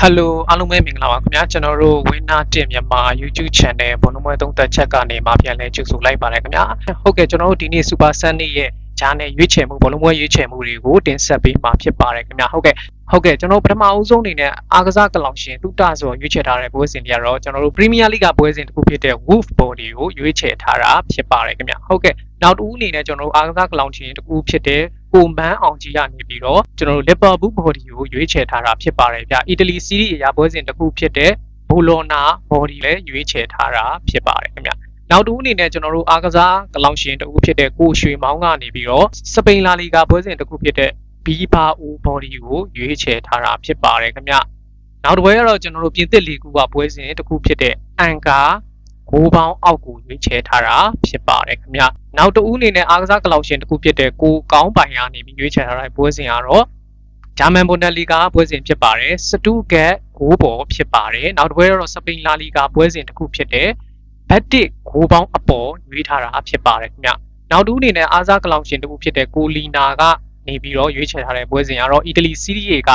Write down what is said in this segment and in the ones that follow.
ဟယ်လိုအားလုံးပဲမင်္ဂလာပါခင်ဗျာကျွန်တော်တို့ဝင်းနာတင်မြန်မာ YouTube Channel ဘုံနမွဲသုံးသက်ချက်ကနေမှပြန်လဲကြိုဆိုလိုက်ပါတယ်ခင်ဗျာဟုတ်ကဲ့ကျွန်တော်တို့ဒီနေ့ Super Sunday ရဲ့ ဂျာနယ်ရွေးချယ်မှုဘုံနမွဲရွေးချယ်မှုတွေကိုတင်ဆက်ပေးမှာဖြစ်ပါတယ်ခင်ဗျာဟုတ်ကဲ့ဟုတ်ကဲ့ကျွန်တော်ပထမအဦးဆုံးအနေနဲ့အားကစားကလောင်ရှင်တူတာဆိုရွေးချယ်ထားတဲ့ပွဲစဉ်တွေကတော့ကျွန်တော်တို့ Premier League ပွဲစဉ်တစ်ခုဖြစ်တဲ့ Wolf Body ကိုရွေးချယ်ထားတာဖြစ်ပါတယ်ခင်ဗျာဟုတ်ကဲ့နောက်တစ်ဦးအနေနဲ့ကျွန်တော်တို့အားကစားကလောင်ရှင်တစ်ခုဖြစ်တဲ့ကိုမန်းအောင်ကြီးကနေပြီးတော့ကျွန်တော်တို့ Liverpool Body ကိုရွေးချယ်ထားတာဖြစ်ပါတယ်ဗျအီတလီစီးရီးအရာပွဲစဉ်တစ်ခုဖြစ်တဲ့ဘူလောနာ Body လည်းရွေးချယ်ထားတာဖြစ်ပါတယ်ခင်ဗျ နောက်တစ်ဦးအနေနဲ့ကျွန်တော်တို့အားကစားကလောင်ရှင်တစ်ခုဖြစ်တဲ့ကိုရွှေမောင်းကနေပြီးတော့စပိန်လာလီဂါပွဲစဉ်တစ်ခုဖြစ်တဲ့ဘီဘာအို Body ကိုရွေးချယ်ထားတာဖြစ်ပါတယ်ခင်ဗျနောက်တစ်ပွဲကတော့ကျွန်တော်တို့ပြင်သစ်လီဂူကပွဲစဉ်တစ်ခုဖြစ်တဲ့အန်ကာဂိုးပေါင်းအောက်ကိုရွေးချယ်ထားတာဖြစ်ပါတယ်ခင်ဗျနောက်တစ်ဦးအနေနဲ့အားကစားကလောက်ရှင်တစ်ခုဖြစ်တဲ့ကိုကောင်းပိုင်ကနေပြီးရွေးချယ်ထားတဲ့ပွဲစဉ်ကတော့ဂျာမန်ဘွန်ဒယ်လီဂါပွဲစဉ်ဖြစ်ပါတယ်စတူဂက်ဂိုးပေါ်ဖြစ်ပါတယ်နောက်တစ်ပွဲကတော့စပိန်လာလီဂါပွဲစဉ်တစ်ခုဖြစ်တဲ့ ဘက်တစ်ဂိုးပေါင်းအပေါ်ရွေးထားတာဖြစ်ပါတယ်ခင်ဗျနောက်တစ်ဦးအနေနဲ့အားစားကလောက်ရှင်တစ်ခုဖြစ်တဲ့ကိုလီနာကနေပြီးတော့ရွေးချယ်ထားတဲ့ပွဲစဉ်ကတော့အီတလီစီးရီးရေက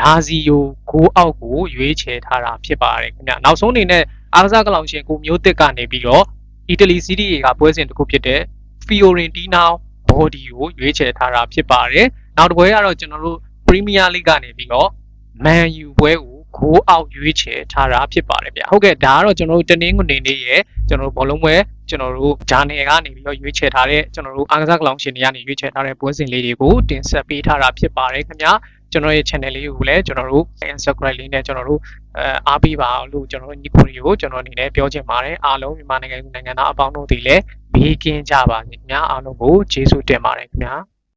လာဇီယိုဂိုးအောက်ကိုရွေးချယ်ထားတာဖြစ်ပါတယ်ခင်ဗျနောက်ဆုံးအနေနဲ့အားကစားကလောင်ရှင်ကိုမျိုးတစ်ကနေပြီးတော့အီတလီစီးရီးရေကပွဲစဉ်တစ်ခုဖြစ်တဲ့ Fiorentina body ကိုရွေးချယ်ထားတာဖြစ်ပါတယ်နောက်တစ်ပွဲကတော့ကျွန်တော်တို့ Premier League ကနေပြီးတော့ Man U ပွဲကို ဂိုးအောက်ရွေးချယ်ထားတာဖြစ်ပါတယ်ဗျဟုတ်ကဲ့ဒါကတော့ကျွန်တော်တို့တနင်္ဂနွေနေ့ရဲ့ကျွန်တော်တို့ဘောလုံးပွဲကျွန်တော်တို့ဂျာနယ်ကနေပြီးတော့ရွေးချယ်ထားတဲ့ကျွန်တော်တို့အားကစားကလောင်ရှင်တွေကနေရွေးချယ်ထားတဲ့ပွဲစဉ်လေးတွေကိုတင်ဆက်ပေးထားတာဖြစ်ပါတယ်ခင်ဗျာကျွန်တော်ရဲ့ channel လေးကိုလည်းကျွန်တော်တို့ Instagram လေးနဲ့ကျွန်တော်တို့အဲအားပေးပါလို့ကျွန်တော်တို့ညီကိုတွေကိုကျွန်တော်အနေနဲ့ပြောချင်ပါတယ်အားလုံးမြန်မာနိုင်ငံနိုင်ငံသားအပေါင်းတို့ဒီလည်းဘေးကင်းကြပါစေခင်ဗျာအားလုံးကိုကျေးဇူးတင်ပါတယ်ခင်ဗျာ